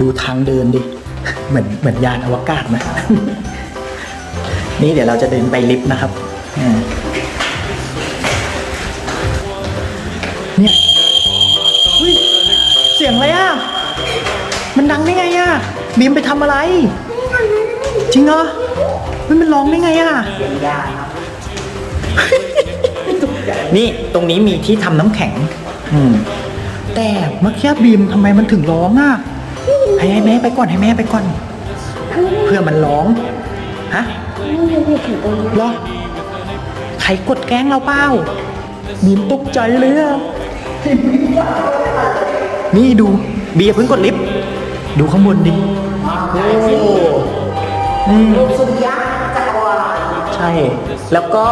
ดูทางเดินดิ เหมือนเหมือนยานอวกาศไหมนี่เดี๋ยวเราจะเดินไปลิฟต์นะครับเนี่ยเสียงอะไรอะ มันดังได้ไงอะบีมไปทำอะไร จริงเหรอเฮ้ยมันร้องได้ไงอะนี่ตรงนี้มีที่ทำน้ำแข็ง อืมแต่เมื่อกี้บีมทำไมมันถึงร้องอะ ให้ให้แม่ไปก่อนให้แม่ไปก่อน เพื่อมันร้อง ฮะเหรอ ใครกดแกล้งเราเปล่าบีมตกใจเลยอะนี่ดูเบียร์เพิ่งกดลิฟต์ดูข้างบนดิโอ้อืมสุริยะจักรวาลใช่ แล้วก็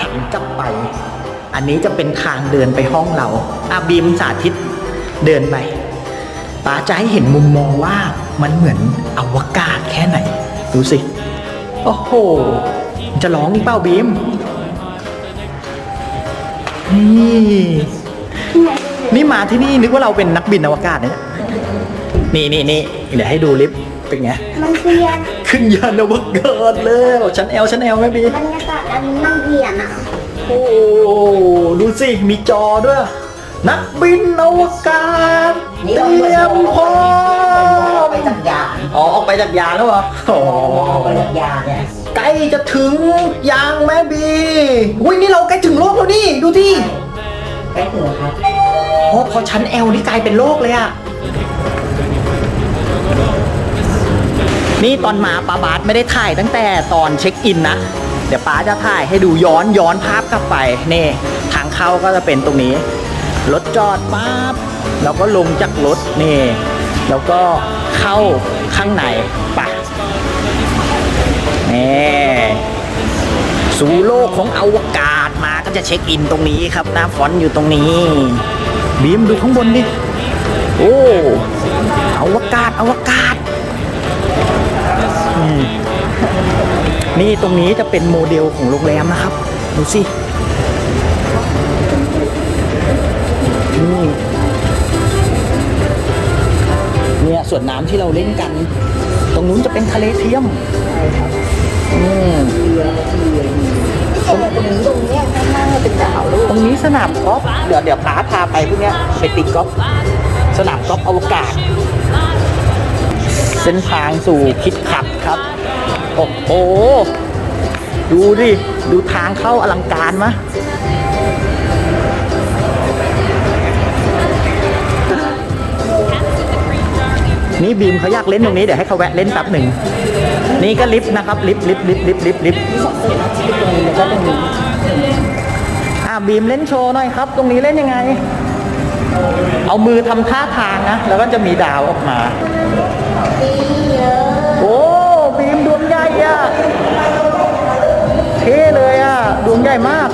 หันกลับไป อันนี้จะเป็นทางเดินไปห้องเราอาบีมสาธิตเดินไป ป้าจะให้เห็นมุมมองว่ามันเหมือนอวกาศแค่ไหน ดูสิ โอ้โห จะร้องอีกเปล่าบีม นี่ นี่มาที่นี่นึกว่าเราเป็นนักบินอวกาศเนี่ยนี่นี่นี่เดี๋ยวให้ดูลิฟต์เป็นไง มันเปลี่ยนขึ้นยานอวกาศแล้วชั้นแอลชั้นแอลไหมบีบรรยากาศอันนี้มันเปลี่ยนอะโอ้ดูสิ มีจอด้วย นักบินอวกาศเตรียมพร้อมไปจากยานอ๋อออกไปจากยานแล้วเหรออ๋อออกไปจากยานเนี่ยใกล้จะถึงยางแม่บีอุ้ยนี่เราใกล้ถึงโลกแล้วนี่ดูที่ใกล้ถึงแล้วครับโอ้พอชั้นแอลนี่กลายเป็นโลกเลยอะนี่ตอนมาปาบาสไม่ได้ถ่ายตั้งแต่ตอนเช็คอินนะ เดี๋ยวป้าจะถ่ายให้ดูย้อนย้อนภาพกลับไป นี่ ทางเข้าก็จะเป็นตรงนี้ รถจอดปั๊บ แล้วก็ลงจากรถนี่แล้วก็เข้าข้างในปะนี่สู่โลกของอวกาศมาก็จะเช็คอินตรงนี้ครับหน้าฟอนต์อยู่ตรงนี้ บีมดูข้างบนดิ โอ้อวกาศอวกาศ นี่ตรงนี้จะเป็นโมเดลของโรงแรมนะครับ ดูสินี่ ส่วนน้ำที่เราเล่นกัน ตรงนู้นจะเป็นทะเลเทียมอืมตรงตรงนี้ตรงเนี้ยข้างล่างเป็นดาวลูกตรงนี้สนามกอล์ฟเดี๋ยวเดี๋ยวพาพาไปพวกเนี้ยไปตีกอล์ฟสนามกอล์ฟอวกาศ เส้นทางสู่คิดขับครับโอ้โหดูดิ ดูทางเข้าอลังการมะ นี่บีมเขาอยากเล่นตรงนี้เดี๋ยวให้เขาแวะเล่นแป๊บหนึ่งนี่ก็ลิฟต์นะครับลิฟต์ลิฟต์ลิฟต์ลิฟต์ลิฟต์ลิฟต์สองต้นอาชีพตรงนี้แล้วก็ตรงนี้อะบีมเล่นโชว์หน่อยครับ ตรงนี้เล่นยังไง เอามือทำท่าทางนะ แล้วก็จะมีดาวออกมาโอ้บีมดวงใหญ่อะเท่เลยอะดวงใหญ่มาก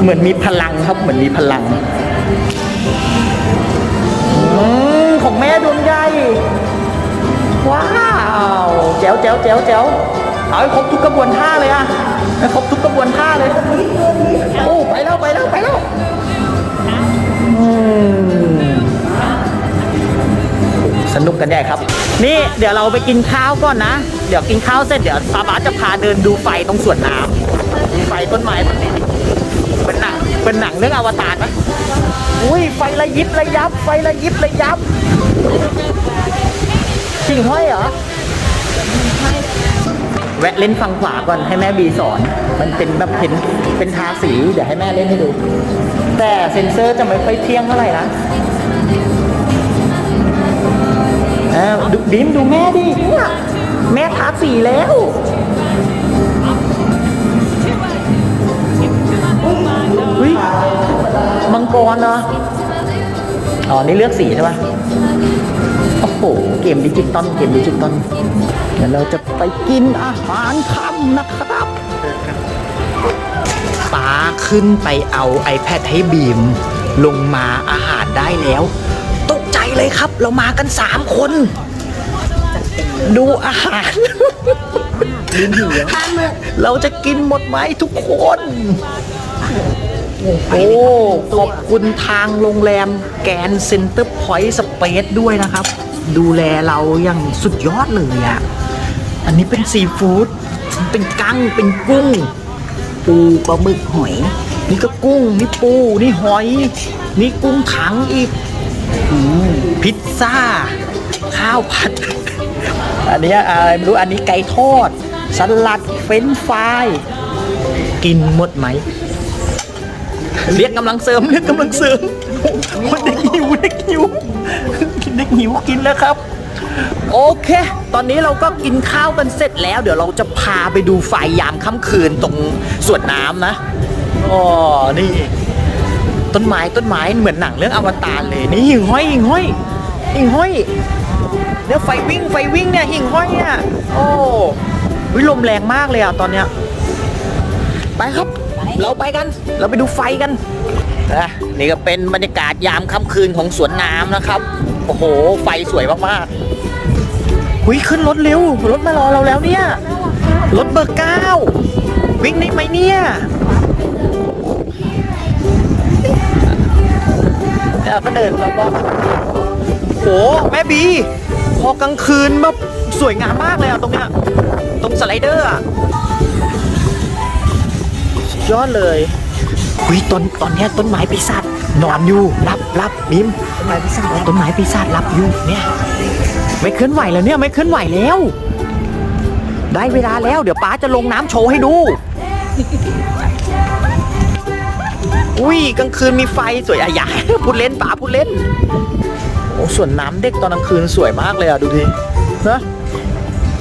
เหมือนมีพลังครับเหมือนมีพลัง จ๋วแจ๋วแจ๋วแจ๋วเอาให้ครบทุกกระบวนท่าเลยอะให้ครบทุกกระบวนท่าเลยโอ้ไปแล้วไปแล้วไปแล้วสนุกกันใหญ่ครับ นี่เดี๋ยวเราไปกินข้าวก่อนนะ เดี๋ยวกินข้าวเสร็จเดี๋ยวป้าบาจะพาเดินดูไฟตรงสวนน้ำไฟต้นไม้ต้นนี้เป็นหนังเป็นหนังเรื่องอวตารไหมอุ้ยไฟระยิบระยับ ไฟระยิบระยับชิงห้อยเหรอ แวะเล่นฟังขวาก่อนให้แม่บีสอน มันเป็นแบบเห็นเป็นทาสี เดี๋ยวให้แม่เล่นให้ดู แต่เซ็นเซอร์จะไม่ค่อยเที่ยงเท่าไหร่นะเออดูบีมดูแม่ดิเนี่ยแม่ทาสีแล้วเฮ้ยมังกรเนาะ อ๋อ นี่เลือกสีใช่ปะโอ้โห เกมดิจิตอล เกมดิจิตอล เดี๋ยวเราจะไปกินอาหารค่ำนะครับป้าขึ้นไปเอา iPad ให้บีม ลงมาอาหารได้แล้ว ตกใจเลยครับ เรามากัน 3 คน ดูอาหารเราจะกินหมดไหมทุกคน โอ้ขอบคุณทางโรงแรมแกนเซ็นเตอร์พอยต์สเปซด้วยนะครับ ดูแลเราอย่างสุดยอดเลยอะอันนี้เป็นซีฟู้ดเป็นกั้งเป็นกุ้ง ปูปลาหมึกหอย นี่ก็กุ้ง นี่ปู นี่หอย นี่กุ้งถังอีกอพิซซ่า ข้าวผัด อันนี้อะไรไม่รู้อันนี้ไก่ทอดสลัดเฟรนฟรายกินหมดไหม เรียกกำลังเสริมเรียกกำลังเสริมคนเด็กหิวเด็กหิวเด็กหิวกินแล้วครับ โอเค ตอนนี้เราก็กินข้าวกันเสร็จแล้ว เดี๋ยวเราจะพาไปดูไฟยามค่ำคืนตรงสวนน้ำนะอ๋อนี่ ต้นไม้ต้นไม้เหมือนหนังเรื่องอวตารเลยนี่หิ่งห้อยหิ่งห้อยหิ่งห้อยเนี่ยไฟวิ่งไฟวิ่งเนี่ยหิ่งห้อยเนี่ยโอ้วิลมแรงมากเลยอะตอนเนี้ยไปครับ เราไปกัน เราไปดูไฟกันนะนี่ก็เป็นบรรยากาศยามค่ำคืนของสวนน้ำนะครับ โอ้โห ไฟสวยมากๆหุยขึ้นรถเร็ว รถมารอเราแล้วเนี่ย รถเบอร์เก้าวิ่งได้ไหมเนี่ยเราก็เดินรอบๆโห แม่บี พอกลางคืนแบบสวยงามมากเลยอะตรงเนี้ย ตรงสไลเดอร์อะ ยอดเลยหุยต้นตอนเนี้ยต้นไม้ปีศาจนอนอยู่รับรับบิมต้นไม้พิซซ่าต้นไม้ปีศาจรับอยู่เนี่ยไม่เคลื่อนไหวแล้วเนี่ยไม่เคลื่อนไหวแล้ว ได้เวลาแล้วเดี๋ยวป้าจะลงน้ำโชว์ให้ดู อุ้ยกลางคืนมีไฟสวยอะอย่าพูดเล่นป้าพูดเล่นโอ้ส่วนน้ำเด็กตอนกลางคืนสวยมากเลยอะดูดินะ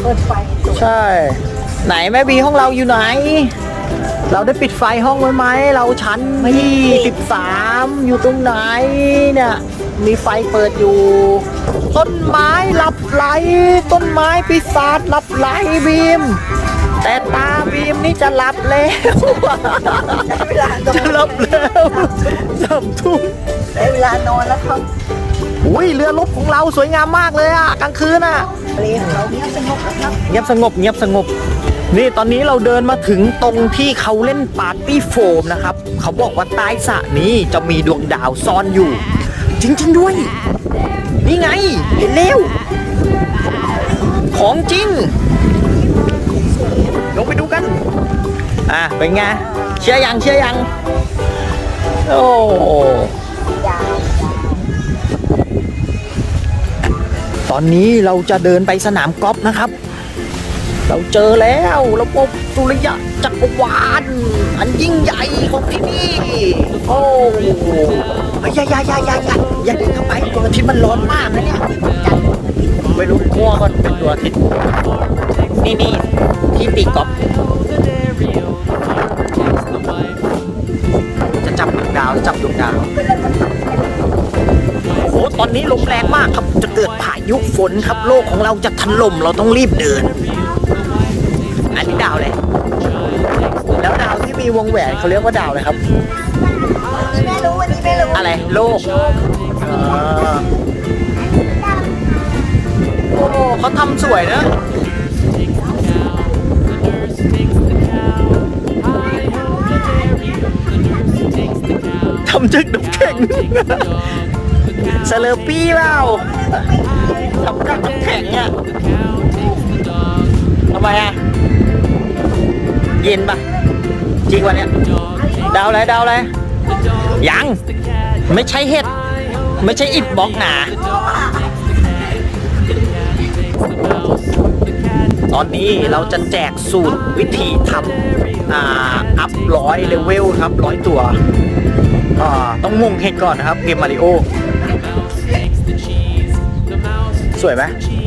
เปิดไฟใช่ ไหนแม่บีห้องเราอยู่ไหน เราได้ปิดไฟห้องไว้ไหม เราชั้นที่13 อยู่ตรงไหนเนี่ยมีไฟเปิดอยู่ ต้นไม้หลับไหล ต้นไม้ปีศาจหลับไหลบีม แต่ตาบีมนี่จะหลับแล้วได้เวลานอจะนหลับแล้วสามทุ่มได้เวลานอนแล้วครับอุ้ยเรือรบของเราสวยงามมากเลยอะกลางคืนอะเปลของเราเนี่ยสงบแล้วครับเงียบสงบเงียบสงบ นี่ตอนนี้เราเดินมาถึงตรงที่เขาเล่นปาร์ตี้โฟมนะครับ เขาบอกว่าใต้สระนี้จะมีดวงดาวซ่อนอยู่ จริง ๆ ด้วย นี่ไง เห็นแล้ว ของจริง ลงไปดูกัน อะ เป็นไง เชื่อยังเชื่อยัง โอ้ตอนนี้เราจะเดินไปสนามกอล์ฟนะครับ เราเจอแล้วระบบสุริยะจักรวาลอันยิ่งใหญ่ของที่นี่ โอ้ยอย่ายายายายาอย่าเดินเข้าไปดวงอาทิตย์มันร้อนมากนะเนี่ยไม่รู้มั่วก่อนเป็นดวงอาทิตย์นี่นี่ที่ตีกอล์ฟจะจับดวงดาวจับดวงดาวโอ้ตอนนี้ลมแรงมากครับจะเกิดพายุฝนครับ โลกของเราจะถล่มเราต้องรีบเดิน อันนี้ดาวเลย แล้วดาวที่มีวงแหวนเขาเรียกว่าดาวเลยครับวันนี้ไม่รู้วันนี้ไม่รู้อะไรโลกอ่าโอ้เขาทำสวยนะ ทำจากน้ำแข็งสเลอปี้เปล่าทำจากน้ำแข็งอะทำไมอะ เย็นปะจริงวันเนี้ยดาวอะไรดาวอะไรยังไม่ใช่เห็ด ไม่ใช่อิดบล็อกหนา ตอนนี้เราจะแจกสูตรวิธีทำอ่าอัพร้อยเลเวลครับร้อยตัวอ่าต้องมงเห็ดก่อนนะครับ เกมมาริโอ สวยไหม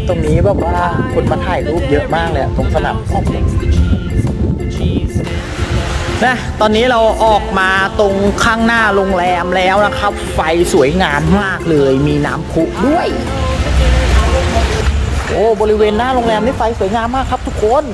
ตรงนี้แบบว่าคนมาถ่ายรูปเยอะมากเลยอะตรงสนามกอล์ฟ นะตอนนี้เราออกมาตรงข้างหน้าโรงแรมแล้วนะครับ ไฟสวยงามมากเลย มีน้ำพุด้วย โอ้ บริเวณหน้าโรงแรมนี่ไฟสวยงามมากครับทุกคน